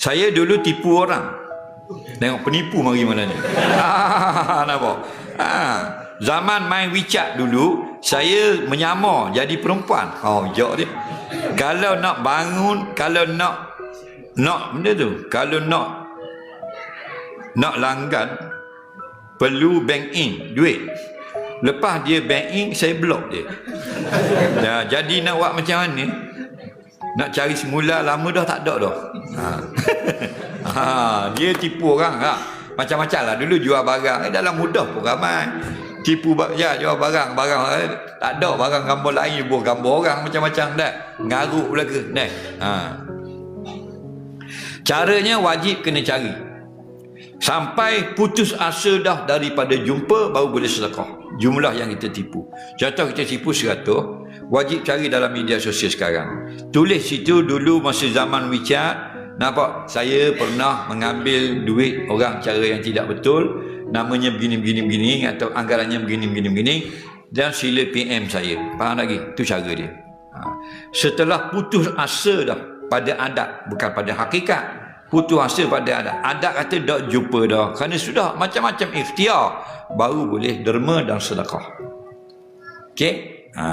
Saya dulu tipu orang. Tengok penipu mari mana ni. Ah, nampak? Ah, zaman main WeChat dulu, saya menyamar jadi perempuan. Oh, jok dia. Kalau nak bangun, kalau nak nak benda tu, kalau nak nak langgan perlu bank in duit. Lepas dia bank in, saya block dia. Dah, jadi nak buat macam mana? Nak cari semula lama dah tak ada dah. Ha. ha, dia tipu orang ha. Macam-macam lah. Dulu jual barang. Eh, dalam mudah pun ramai. Tipu ya jual barang. Barang eh, tak ada barang gambar lain buat gambar orang macam-macam dah. Ngaruk pula ke. Ha. Caranya wajib kena cari. Sampai putus asa dah daripada jumpa baru boleh sedekah. Jumlah yang kita tipu. Contoh kita tipu 100, wajib cari dalam media sosial sekarang. Tulis situ dulu masa zaman WeChat, nampak saya pernah mengambil duit orang cara yang tidak betul, namanya begini-begini begini atau anggarannya begini-begini begini dan sila PM saya. Faham lagi? Itu cara dia. Ha. Setelah putus asa dah pada adat bukan pada hakikat putus asa pada adat. Adat kata tak jumpa dah. Kerana sudah macam-macam ikhtiar baru boleh derma dan sedekah. Okey? Ha.